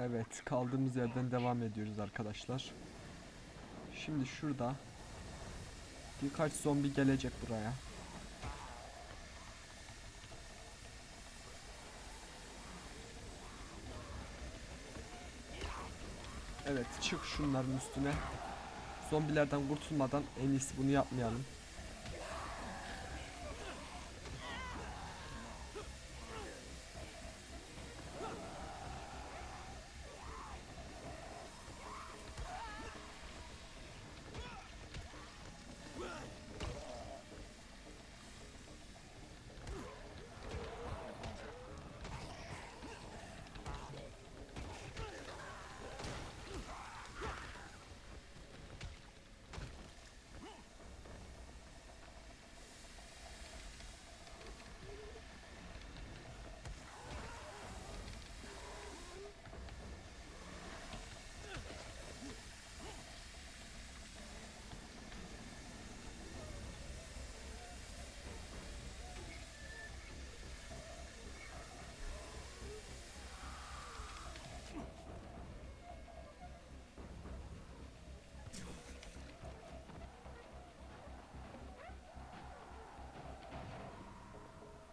Evet, kaldığımız yerden devam ediyoruz arkadaşlar. Şimdi şurada birkaç zombi gelecek buraya. Evet, çık şunların üstüne. Zombilerden kurtulmadan en iyisi bunu yapmayalım.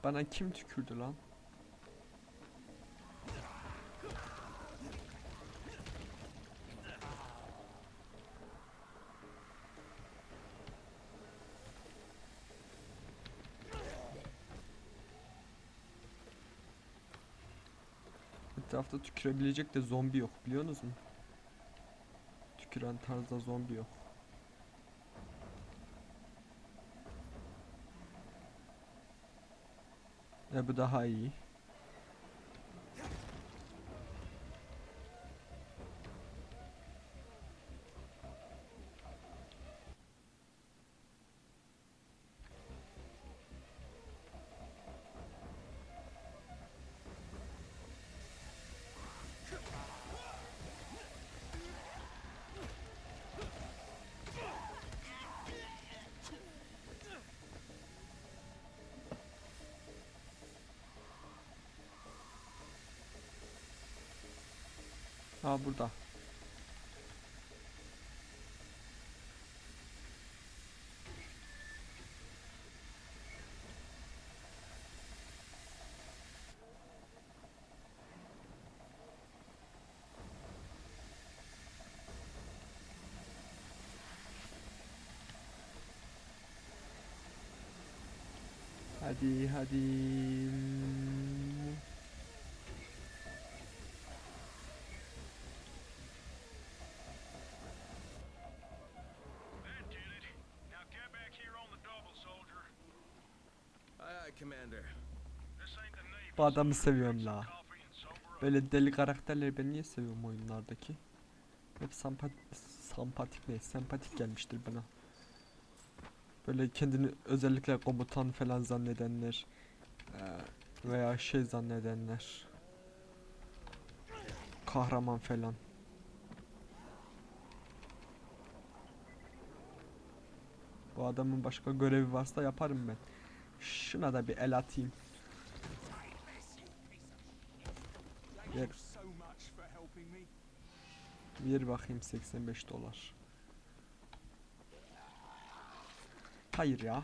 Bana kim tükürdü lan? Etrafta tükürebilecek de zombi yok biliyorsunuz mu? Tüküren tarzda zombi yok. E bu daha iyi. Aa burada. Hadi hadi. Bu adamı seviyorum la. Böyle deli karakterleri ben niye seviyorum oyunlardaki? Hep sempat sempatik ne? Sempatik gelmiştir bana. Böyle kendini özellikle komutan falan zannedenler eee, veya şey zannedenler. Kahraman falan. Bu adamın başka görevi varsa yaparım ben. Şuna da bir el atayım. Me. Ver bakayım 85 dolar. Hayır ya.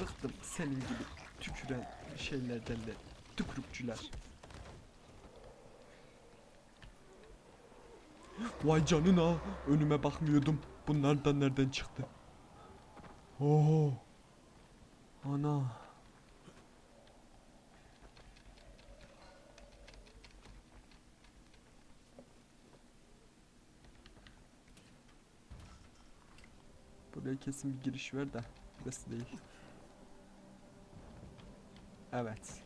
Bıktım senin gibi tüküren şeylerden de tükürükçüler. Vay canına önüme bakmıyordum. Bunlar da nereden çıktı? Oo. Ana. Buraya kesin bir giriş ver de burası değil. Evet.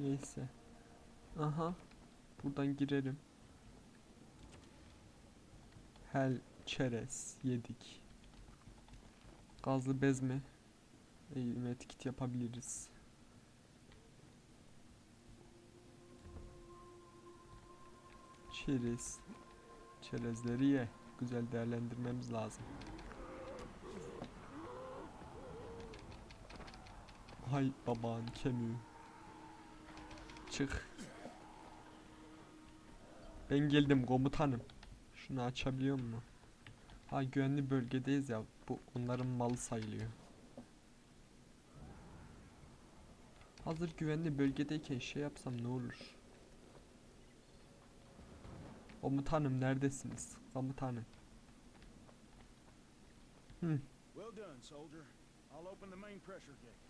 Neyse. Aha. Buradan girelim. Hel çerez yedik. Gazlı bez mi? Eğilme etiket yapabiliriz. Çerez. Çerezleri ye. güzel değerlendirmemiz lazım. Hay baban kemiği. Çık. Ben geldim komutanım. Şunu açabiliyor mu? Ha güvenli bölgedeyiz ya. Bu onların malı sayılıyor. Hazır güvenli bölgedeyken şey yapsam ne olur? Komutanım neredesiniz? Komutanım. Hı. Well done, soldier. I'll open the main pressure gate.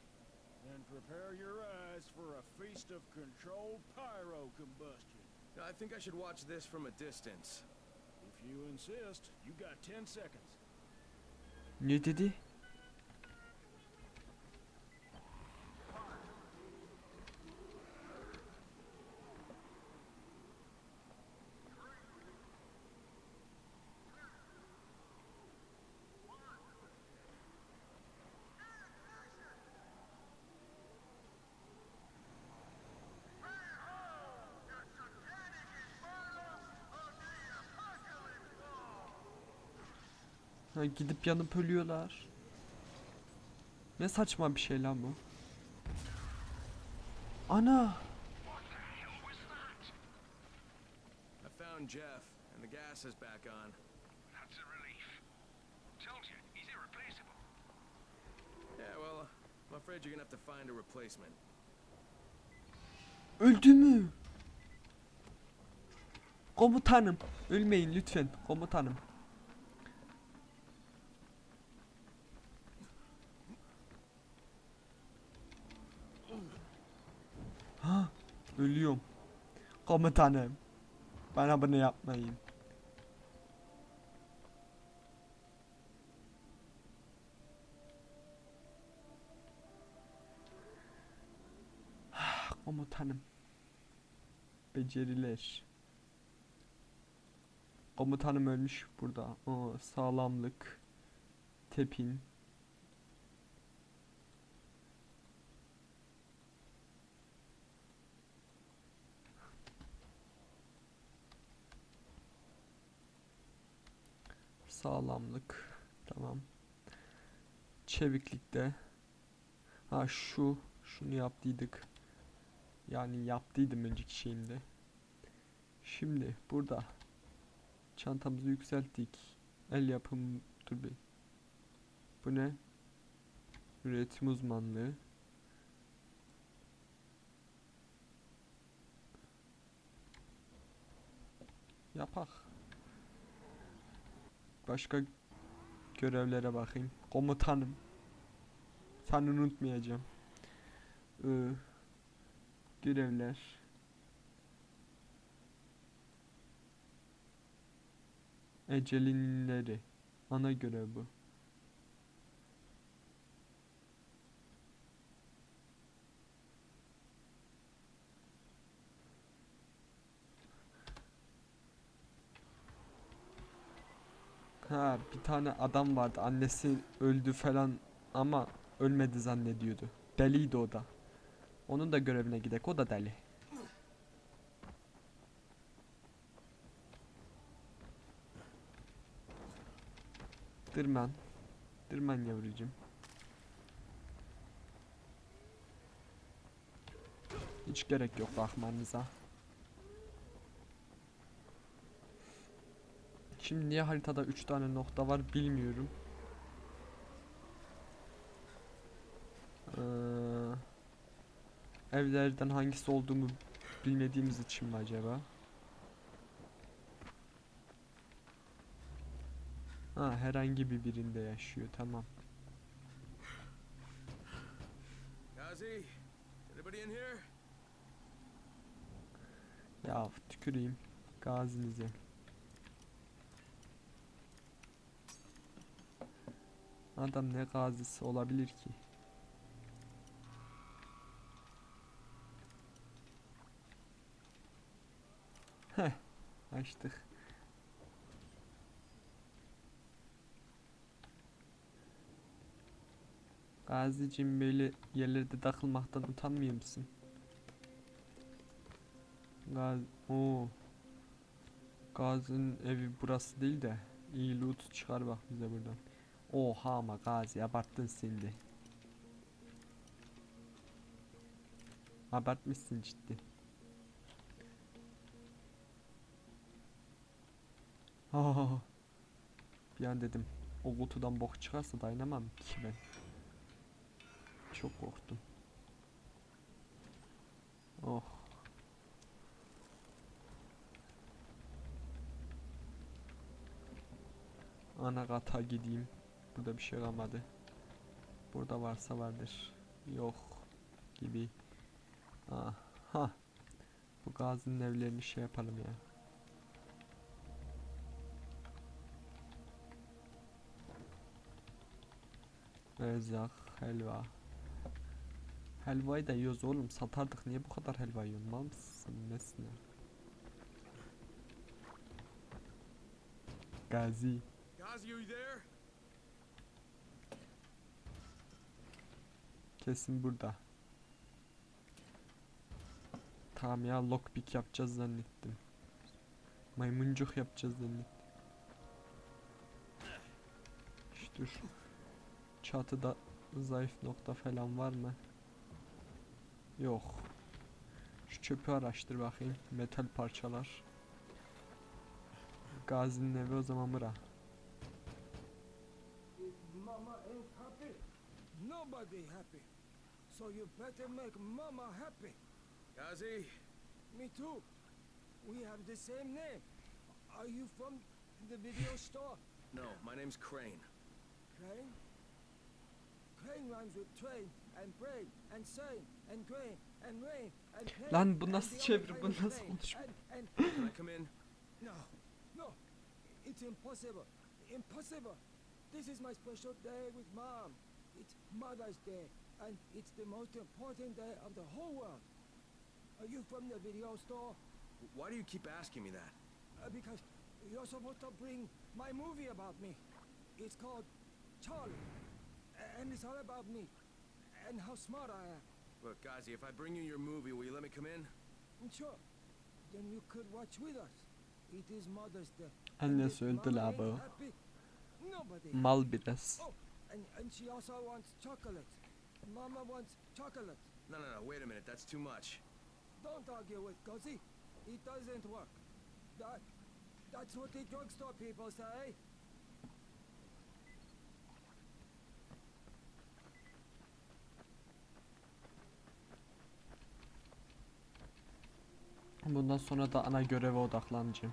Then prepare your eyes for a feast of controlled pyro combustion. I think I should watch this from a distance. If you insist, you got 10 seconds. Ne dedi? Ha, gidip yanıp ölüyorlar. Ne saçma bir şey lan bu. Ana! I found Jeff, and the gas is back on. That's a relief. Told you, he's irreplaceable. Yeah, well, I'm afraid you're gonna have to find a replacement. Öldü mü? Komutanım. Ölmeyin lütfen komutanım. Ha, ölüyorum. Komutanım. Bana bunu yapmayın. Ah, Komutanım. Beceriler. Komutanım ölmüş burada. O sağlamlık. Tepin. Sağlamlık. Tamam. Çeviklikte. Ha şu. Şunu yaptıydık. Yani yaptıydım önceki şeyimde. Şimdi burada çantamızı yükselttik. El yapım dur bir. Bu ne? Üretim uzmanlığı. Yapak. Başka görevlere bakayım. Komutanım. Seni unutmayacağım. Ee, görevler. Ecelinleri. Ana görev bu. Ha bir tane adam vardı annesi öldü falan ama ölmedi zannediyordu. Deliydi o da. Onun da görevine gidek o da deli. Dırman. Dırman yavrucuğum. Hiç gerek yok bakmanıza. Şimdi niye haritada 3 tane nokta var bilmiyorum. Ee, evlerden hangisi olduğumu bilmediğimiz için mi acaba? Ha herhangi bir birinde yaşıyor tamam. Gazi, anybody in here? Ya tüküreyim gazinize. Adam ne gazisi olabilir ki? Heh, açtık. Gazicim böyle yerlerde takılmaktan utanmıyor musun? Gaz, o. Gaz'ın evi burası değil de İyi loot çıkar bak bize buradan. Oha ama Gazi abarttın şimdi. Abartmışsın ciddi. Ah. Bir an dedim o kutudan bok çıkarsa dayanamam ki ben. Çok korktum. Oh. Ana kata gideyim. Burada bir şey kalmadı. Burada varsa vardır. Yok gibi. Aha. Bu gazinin evlerini şey yapalım ya. Erzak, helva. Helvayı da yiyoruz oğlum. Satardık. Niye bu kadar helva yiyorsun? Mal mısın? Nesin? Gazi. Gazi, you there? Kesin burada. Tamam ya lockpick yapacağız zannettim. Maymuncuk yapacağız zannettim. İşte dur. Çatıda zayıf nokta falan var mı? Yok. Şu çöpü araştır bakayım. Metal parçalar. Gazi'nin evi o zaman bura. Nobody happy. So you better make Mama happy. Gazi, Me too. We have the same name. Are you from the video store? no, my name's Crane. Crane? Crane rhymes with train and brain and sane and grain and rain and pain Lan bu and nasıl the other çevir, bu nasıl konuşma? And, and Can I come in? no, no, it's impossible, impossible. This is my special day with Mom. It's Mother's Day, and it's the most important day of the whole world. Are you from the video store? Why do you keep asking me that? Uh, because you're supposed to bring my movie about me. It's called Charlie, and it's all about me and how smart I am. Look, Gazi, if I bring you your movie, will you let me come in? And sure, then you could watch with us. It is Mother's Day. Annesi If öldü Mama la ain't bu. happy, Nobody. Mal biraz. Oh, and, and she also wants chocolate. Mama wants chocolate. No, no, no, wait a minute, that's too much. Don't argue with Guzzy. It doesn't work. That, that's what the drugstore people say. Bundan sonra da ana göreve odaklanacağım.